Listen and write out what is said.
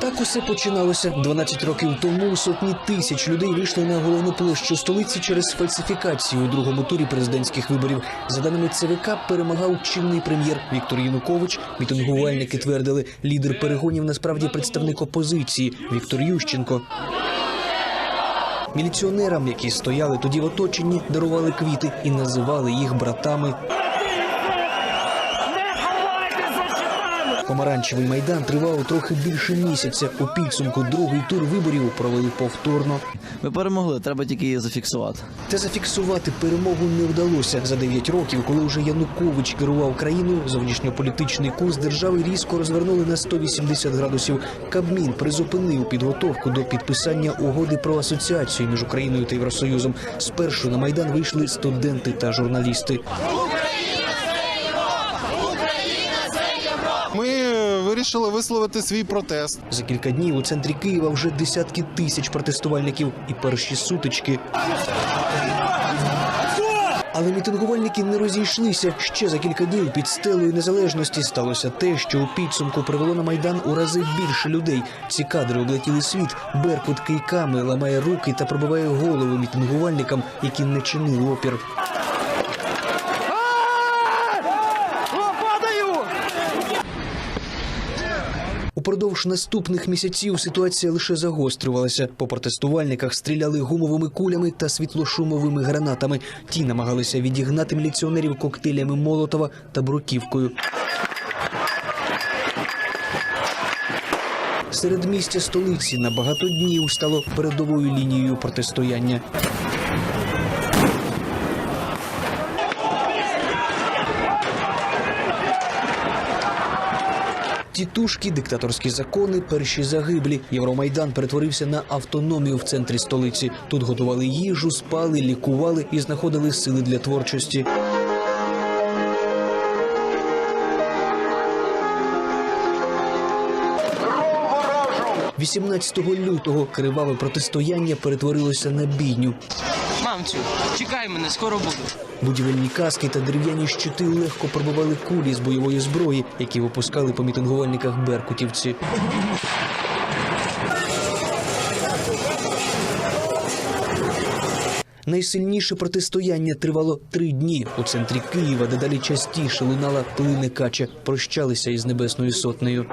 Так усе починалося 12 років тому. Сотні тисяч людей вийшли на головну площу столиці через фальсифікацію у другому турі президентських виборів. За даними ЦВК, перемагав чинний прем'єр Віктор Янукович. Мітингувальники твердили, лідер перегонів насправді представник опозиції Віктор Ющенко. Міліціонерам, які стояли тоді в оточенні, дарували квіти і називали їх братами. Помаранчевий майдан тривав трохи більше місяця. У підсумку другий тур виборів провели повторно. Ми перемогли, треба тільки її зафіксувати. Та зафіксувати перемогу не вдалося за 9 років, коли вже Янукович керував країною. Зовнішньополітичний курс держави різко розвернули на 180 градусів. Кабмін призупинив підготовку до підписання угоди про асоціацію між Україною та Євросоюзом. Спершу на майдан вийшли студенти та журналісти. Ми е, вирішили висловити свій протест. За кілька днів у центрі Києва вже десятки тисяч протестувальників і перші сутички. Але мітингувальники не розійшлися. Ще за кілька днів під стелою незалежності сталося те, що у підсумку привело на майдан у рази більше людей. Ці кадри облетіли світ. Беркут кийками ламає руки та пробиває голови мітингувальникам, які не чинили опір. Упродовж наступних місяців ситуація лише загострювалася. По протестувальниках стріляли гумовими кулями та світлошумовими гранатами. Ті намагалися відігнати міліціонерів коктейлями Молотова та бруківкою. Серед місця столиці на багато днів стало передовою лінією протистояння. Тітушки, диктаторські закони, перші загиблі. Євромайдан перетворився на автономію в центрі столиці. Тут готували їжу, спали, лікували і знаходили сили для творчості. – 18 лютого криваве протистояння перетворилося на бійню. Мамцю, чекай мене, скоро буду. Будівельні каски та дерев'яні щити легко пробивали кулі з бойової зброї, які випускали по мітингувальниках беркутівці. Найсильніше протистояння тривало три дні. У центрі Києва дедалі частіше лунала плине кача. Прощалися із небесною сотнею.